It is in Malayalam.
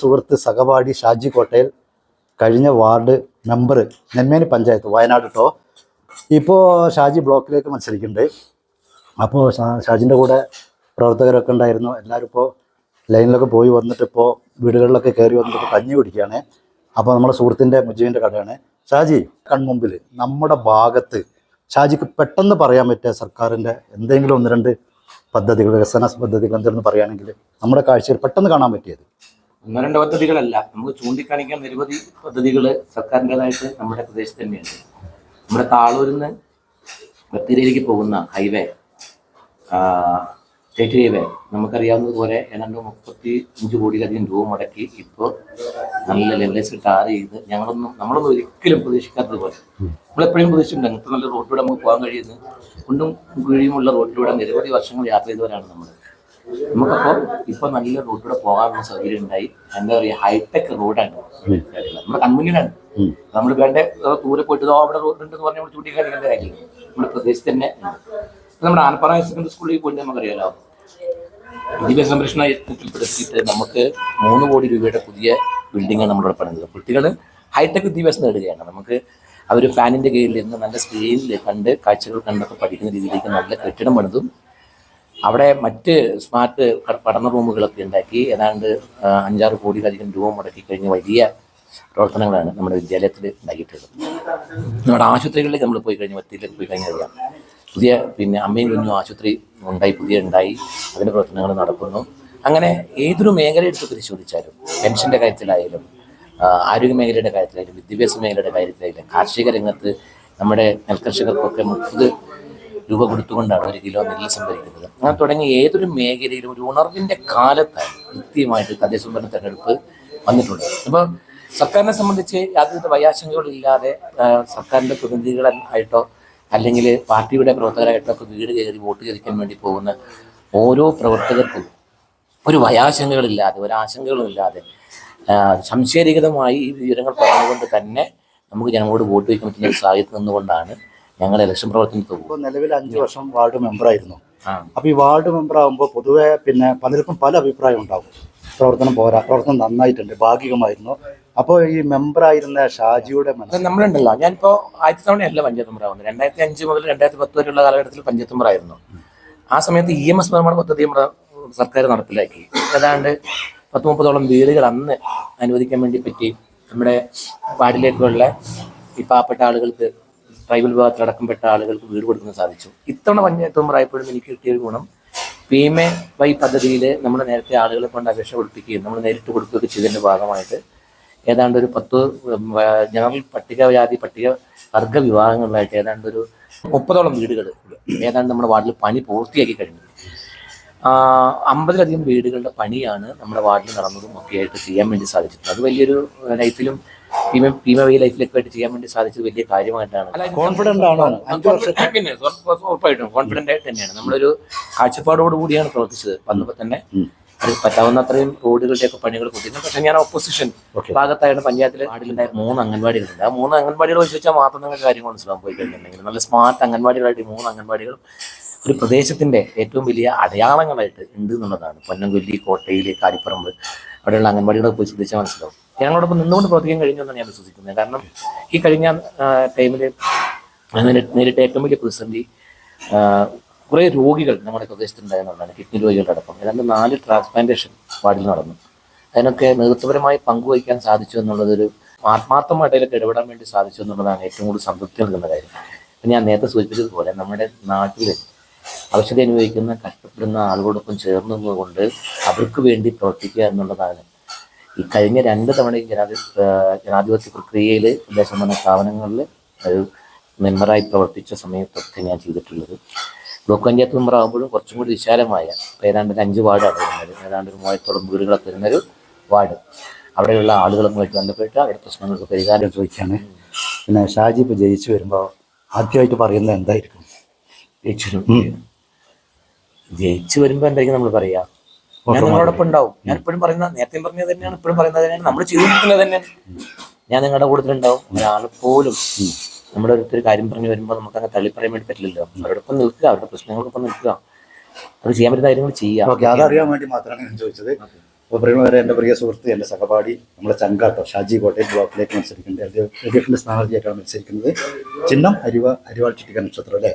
സുഹൃത്ത് സഹപാഠി ഷാജി കോട്ടയിൽ കഴിഞ്ഞ വാർഡ് മെമ്പർ നെന്മേനി പഞ്ചായത്ത് വയനാട് കേട്ടോ ഇപ്പോൾ ഷാജി ബ്ലോക്കിലേക്ക് മത്സരിക്കുന്നുണ്ട്. അപ്പോൾ ഷാജിന്റെ കൂടെ പ്രവർത്തകരൊക്കെ ഉണ്ടായിരുന്നു. എല്ലാവരും ഇപ്പോൾ ലൈനിലൊക്കെ പോയി വന്നിട്ട് ഇപ്പോൾ വീടുകളിലൊക്കെ കയറി വന്നിട്ട് കഞ്ഞി കുടിക്കുകയാണ്. അപ്പോൾ നമ്മുടെ സുഹൃത്തിന്റെ മുജീബിന്റെ കടയാണ് ഷാജി കൺമുമ്പിൽ നമ്മുടെ ഭാഗത്ത് ഷാജിക്ക് പെട്ടെന്ന് പറയാൻ പറ്റിയ സർക്കാരിന്റെ എന്തെങ്കിലും ഒന്ന് രണ്ട് പദ്ധതികൾ വികസന പദ്ധതികൾ എന്തെങ്കിലും പറയുകയാണെങ്കിൽ നമ്മുടെ കാഴ്ചയിൽ പെട്ടെന്ന് കാണാൻ പറ്റിയത് ഒന്നോ രണ്ടോ പദ്ധതികളല്ല. നമുക്ക് ചൂണ്ടിക്കാണിക്കാൻ നിരവധി പദ്ധതികൾ സർക്കാരിന്റെതായിട്ട് നമ്മുടെ പ്രദേശത്ത് തന്നെയുണ്ട്. നമ്മുടെ താളൂരിൽ നിന്ന് ബത്തേരിയിലേക്ക് പോകുന്ന ഹൈവേ സ്റ്റേറ്റ് ഹൈവേ നമുക്കറിയാവുന്നതുപോലെ ഏതാണ്ട് മുപ്പത്തി അഞ്ച് കോടിയിലധികം രൂപ മുടക്കി ഇപ്പോൾ നല്ല ലെവലേഴ്സ് ടാർ ചെയ്ത് ഞങ്ങളൊന്നും നമ്മളൊന്നും ഒരിക്കലും പ്രതീക്ഷിക്കാത്തതുപോലെ. നമ്മളെപ്പോഴും പ്രതീക്ഷിച്ചിട്ടുണ്ട് അങ്ങനത്തെ നല്ല റോഡിലൂടെ നമുക്ക് പോകാൻ കഴിയുന്നത് കൊണ്ടും കുഴിയുമുള്ള റോഡിലൂടെ നിരവധി വർഷങ്ങൾ യാത്ര ചെയ്തവരാണ് നമ്മൾ നമുക്കപ്പോൾ ഇപ്പൊ നല്ല റോഡിലൂടെ പോകാനുള്ള സൗകര്യം ഉണ്ടായി. എന്താ പറയുക ഹൈടെക് റോഡാണ് നമ്മുടെ കൺമുന്നിലാണ്. നമ്മൾ വേണ്ട ദൂരെ പോയിട്ട് "ദോ അവിടെ റോഡ് ഉണ്ട് എന്ന് നമ്മൾ ചൂണ്ടിക്കാണിക്കേണ്ട കാര്യമില്ല. നമ്മുടെ പ്രദേശത്ത് തന്നെ നമ്മുടെ ആനപ്പാറ ഹയർ സെക്കൻഡറി സ്കൂളിൽ പോയിട്ട് നമുക്കറിയാലോ വിദ്യാഭ്യാസ സംരക്ഷണ യത്നത്തിൽപ്പെടുത്തിയിട്ട് നമുക്ക് മൂന്ന് കോടി രൂപയുടെ പുതിയ ബിൽഡിംഗാണ് നമ്മളിവിടെ പണിതത്. കുട്ടികൾ ഹൈടെക് വിദ്യാഭ്യാസം നേടുകയാണ്. നമുക്ക് അവർ ഫാനിന്റെ കീഴിൽ നിന്ന് നല്ല സ്ക്രീനിൽ കണ്ട് കാഴ്ചകൾ കണ്ടൊക്കെ പഠിക്കുന്ന രീതിയിലേക്ക് നല്ല കെട്ടിടം പണിതും അവിടെ മറ്റ് സ്മാർട്ട് പഠന റൂമുകളൊക്കെ ഉണ്ടാക്കി. ഏതാണ്ട് അഞ്ചാറ് കോടിയിലധികം രൂപ മുടക്കി കഴിഞ്ഞ വലിയ പ്രവർത്തനങ്ങളാണ് നമ്മുടെ വിദ്യാലയത്തിൽ ഉണ്ടാക്കിയിട്ടുള്ളത്. നമ്മുടെ ആശുപത്രികളിലേക്ക് നമ്മൾ പോയി കഴിഞ്ഞാൽ മത്തിയിലേക്ക് പോയി കഴിഞ്ഞാൽ അറിയാം. പുതിയ പിന്നെ അമ്മയും കുഞ്ഞും ആശുപത്രി ഉണ്ടായി പുതിയ ഉണ്ടായി. അതിന്റെ പ്രവർത്തനങ്ങൾ നടക്കുന്നു. അങ്ങനെ ഏതൊരു മേഖല എടുത്ത് പരിശോധിച്ചാലും പെൻഷന്റെ കാര്യത്തിലായാലും ആരോഗ്യ മേഖലയുടെ കാര്യത്തിലായാലും വിദ്യാഭ്യാസ മേഖലയുടെ കാര്യത്തിലായാലും കാർഷിക രംഗത്ത് നമ്മുടെ നെൽകർഷകർക്കൊക്കെ മുപ്പത് രൂപ കൊടുത്തുകൊണ്ടാണ് ഒരു കിലോ നെല്ല് സംഭരിക്കുന്നത്. അങ്ങനെ തുടങ്ങി ഏതൊരു മേഖലയിലും ഒരു ഉണർവിന്റെ കാലത്താണ് കൃത്യമായിട്ട് തദ്ദേശ ഭരണ തെരഞ്ഞെടുപ്പ് വന്നിട്ടുണ്ട് അപ്പോൾ സർക്കാരിനെ സംബന്ധിച്ച് യാതൊരു വയാശങ്കകളില്ലാതെ സർക്കാരിന്റെ പ്രതിനിധികളായിട്ടോ അല്ലെങ്കിൽ പാർട്ടിയുടെ പ്രവർത്തകരായിട്ടോ ഒക്കെ വീട് കയറി വോട്ട് ചോദിക്കാൻ വേണ്ടി പോകുന്ന ഓരോ പ്രവർത്തകർക്കും ഒരു ഭയാശങ്കകളില്ലാതെ ഒരു ആശങ്കകളും ഇല്ലാതെ ആ, സംശയരഹിതമായി ഈ വിവരങ്ങൾ പറഞ്ഞുകൊണ്ട് തന്നെ നമുക്ക് ജനങ്ങളോട് വോട്ട് വയ്ക്കാൻ പറ്റുന്ന ഒരു സാഹചര്യത്തിൽ നിന്നുകൊണ്ടാണ് ഞങ്ങൾ ഇലക്ഷൻ പ്രവർത്തനത്തിൽ പോകും. നിലവിൽ അഞ്ച് വർഷം വാർഡ് മെമ്പർ ആയിരുന്നു. അപ്പോൾ ഈ വാർഡ് മെമ്പർ ആകുമ്പോൾ പൊതുവെ പിന്നെ പലർക്കും പല അഭിപ്രായം ഉണ്ടാവും. പ്രവർത്തനം പോരാ പ്രവർത്തനം നന്നായിട്ടുണ്ട് ഭാഗികമായിരുന്നു. അപ്പോൾ ഈ മെമ്പറായിരുന്ന ഷാജിയുടെ അത് മനസ്സിൽ നമ്മളുണ്ടല്ലോ. ഞാനിപ്പോൾ ആദ്യത്തെ തവണയല്ല പഞ്ചായത്ത് മെമ്പർ ആവുന്നത്. രണ്ടായിരത്തി അഞ്ച് മുതൽ രണ്ടായിരത്തി പത്ത് വരെയുള്ള കാലഘട്ടത്തിൽ പഞ്ചായത്ത് മെമ്പർ ആയിരുന്നു. ആ സമയത്ത് ഇ എം എസ് നിർമ്മാണ പദ്ധതി സർക്കാർ നടപ്പിലാക്കി. ഏതാണ്ട് പത്ത് മുപ്പതോളം വീടുകൾ അന്ന് അനുവദിക്കാൻ വേണ്ടി പറ്റി. നമ്മുടെ വാർഡിലേക്കുള്ള ഈ പാവപ്പെട്ട ആളുകൾക്ക് ട്രൈബൽ വിഭാഗത്തിലടക്കംപ്പെട്ട ആളുകൾക്ക് വീട് കൊടുക്കാൻ സാധിച്ചു. ഇത്തവണ പഞ്ചായത്ത് മെമ്പർ എനിക്ക് കിട്ടിയ ഒരു ഗുണം പി എം എ വൈ പദ്ധതിയിൽ നമ്മൾ നേരത്തെ ആളുകളെ കൊണ്ട് അപേക്ഷ കൊടുപ്പിക്കുകയും നമ്മൾ നേരിട്ട് കൊടുക്കുകയൊക്കെ ചെയ്തതിന്റെ ഭാഗമായിട്ട് ഏതാണ്ട് ഒരു പത്ത് ജനറൽ പട്ടികജാതി പട്ടിക വർഗ വിഭാഗങ്ങളിലായിട്ട് ഏതാണ്ട് ഒരു മുപ്പതോളം വീടുകൾ ഏതാണ്ട് നമ്മുടെ വാർഡിൽ പണി പൂർത്തിയാക്കി കഴിഞ്ഞു. അമ്പതിലധികം വീടുകളുടെ പണിയാണ് നമ്മുടെ വാർഡിൽ നടന്നതും ഒക്കെയായിട്ട് ചെയ്യാൻ വേണ്ടി സാധിച്ചിട്ടുണ്ട്. അത് വലിയൊരു ലൈഫിലും ഭീമ ഭീമവൈ ലൈഫിലൊക്കെ ആയിട്ട് ചെയ്യാൻ വേണ്ടി സാധിച്ചത് വലിയ കാര്യമായിട്ടാണ്. കോൺഫിഡന്റ് ആണോ? അഞ്ച് വർഷം പിന്നെ ഉറപ്പ് ഉറപ്പായിട്ടും കോൺഫിഡന്റ് ആയിട്ട് തന്നെയാണ്. നമ്മളൊരു കാഴ്ചപ്പാടോട് കൂടിയാണ് പ്രവർത്തിച്ചത്. വന്നപ്പോൾ തന്നെ അത് പറ്റാവുന്ന അത്രയും റോഡുകളുടെയൊക്കെ പണികൾ കൊടുത്തിരുന്നു പക്ഷെ ഞാൻ ഓപ്പോസിഷൻ. ഭാഗത്തായിട്ട് പഞ്ചായത്തിലെ വാർഡിലുണ്ടായ മൂന്ന് അംഗൻവാടികളുണ്ട്. ആ മൂന്ന് അംഗൻവാടികൾ വെച്ച് വെച്ചാൽ മാത്രം നിങ്ങൾക്ക് കാര്യങ്ങൾ മനസ്സിലാവും പോയി കഴിഞ്ഞിട്ടുണ്ടെങ്കിൽ നല്ല സ്മാർട്ട് അംഗൻവാടികളായിട്ട് മൂന്ന് അംഗൻവാടികളും ഒരു പ്രദേശത്തിന്റെ ഏറ്റവും വലിയ അടയാളങ്ങളായിട്ട് ഉണ്ട് എന്നുള്ളതാണ്. പൊന്നംകൊല്ലി കോട്ടയിൽ കാരിപ്പറമ്പ് അവിടെയുള്ള അംഗൻവാടികളൊക്കെ പോയി ശ്രദ്ധിച്ചാൽ മനസ്സിലാവും. ഞങ്ങളോടൊപ്പം നിന്നുകൊണ്ട് പ്രവർത്തിക്കാൻ കഴിഞ്ഞു എന്നാണ് ഞാൻ വിശ്വസിക്കുന്നത്. കാരണം ഈ കഴിഞ്ഞ ടൈമിൽ നേരിട്ട ഏറ്റവും വലിയ പ്രതിസന്ധി കുറേ രോഗികൾ നമ്മുടെ പ്രദേശത്തുണ്ടായെന്നുള്ളതാണ് കിഡ്നി രോഗികളുടെ അടക്കം. ഏതാണ്ട് നാല് ട്രാൻസ്പ്ലാന്റേഷൻ വാർഡിൽ നടന്നു. അതിനൊക്കെ നേതൃത്വപരമായി പങ്കുവഹിക്കാൻ സാധിച്ചു എന്നുള്ളതൊരു ആത്മാർത്ഥമായിട്ട് അതിലൊക്കെ ഇടപെടാൻ വേണ്ടി സാധിച്ചു എന്നുള്ളതാണ് ഏറ്റവും കൂടുതൽ സംതൃപ്തി നൽകുന്ന കാര്യം. ഞാൻ നേരത്തെ സൂചിപ്പിച്ചതുപോലെ നമ്മുടെ നാട്ടിൽ അവശത അനുഭവിക്കുന്ന കഷ്ടപ്പെടുന്ന ആളുകളോടൊപ്പം ചേർന്നുകൊണ്ട് അവർക്ക് വേണ്ടി പ്രവർത്തിക്കുക എന്നുള്ളതാണ് ഈ കഴിഞ്ഞ രണ്ട് തവണയും ജനാധി ജനാധിപത്യ പ്രക്രിയയിൽ പ്രദേശമായ സ്ഥാപനങ്ങളിൽ ഒരു മെമ്പറായി പ്രവർത്തിച്ച സമയത്തൊക്കെ ഞാൻ ചെയ്തിട്ടുള്ളത്. ബ്ലോക്ക് പഞ്ചായത്ത് മെമ്പർ ആകുമ്പോഴും കുറച്ചും കൂടി വിശാലമായ ഏതാണ്ട് ഒരു അഞ്ച് വാർഡാണ് വരുന്നത്. ഏതാണ്ട് ഒരു മൂവായിരത്തോളം വീടുകളൊക്കെ വരുന്നൊരു വാർഡ്. അവിടെയുള്ള ആളുകളുമായിട്ട് ബന്ധപ്പെട്ട് അവരുടെ പ്രശ്നങ്ങൾക്ക് പരിഹാരം ചോദിക്കുകയാണ് പിന്നെ ഷാജി ഇപ്പോൾ ജയിച്ചു വരുമ്പോൾ ആദ്യമായിട്ട് പറയുന്നത് എന്തായിരിക്കും? ജയിച്ചു. ജയിച്ചു വരുമ്പോൾ എന്തായിരിക്കും നമ്മൾ പറയാ? ഞാൻ നിങ്ങളോടൊപ്പം ഉണ്ടാവും ഞാൻ ഇപ്പോഴും പറയുന്ന നേരത്തെ പറഞ്ഞത് തന്നെയാണ് ഇപ്പോഴും പറയുന്നത് തന്നെയാണ്. നമ്മൾ ചെയ്തിരിക്കുന്നത് തന്നെയാണ്. ഞാൻ നിങ്ങളുടെ കൂട്ടത്തിലുണ്ടാവും. ഒരാൾ പോലും നമ്മുടെ ഒരു കാര്യം പറഞ്ഞു വരുമ്പോൾ നമുക്ക് അങ്ങനെ തള്ളി പറയാൻ വേണ്ടി പറ്റില്ലല്ലോ. അവരോടൊപ്പം നിൽക്കുക അവരുടെ പ്രശ്നങ്ങൾക്കൊപ്പം നിൽക്കുക. അത് ചെയ്യാൻ പറ്റുന്ന കാര്യങ്ങൾ ചെയ്യാം. ഓക്കെ അതറിയാൻ വേണ്ടി മാത്രമാണ് ഞാൻ ചോദിച്ചത്. അപ്പോൾ പറയുന്നവരെ എന്റെ പ്രിയ സുഹൃത്ത് എന്റെ സഹപാഠി നമ്മളെ ചങ്കാട്ടോ ഷാജി കോട്ടയം ബ്ലോക്കിലേക്ക് മത്സരിക്കുന്നുണ്ട്. എൽ ഡി എഫിന്റെ സ്ഥാനാർത്ഥിയായിട്ടാണ് മത്സരിക്കുന്നത്. ചിഹ്നം അരിവ അരിവാൾ ചുറ്റിക നക്ഷത്രം അല്ലേ?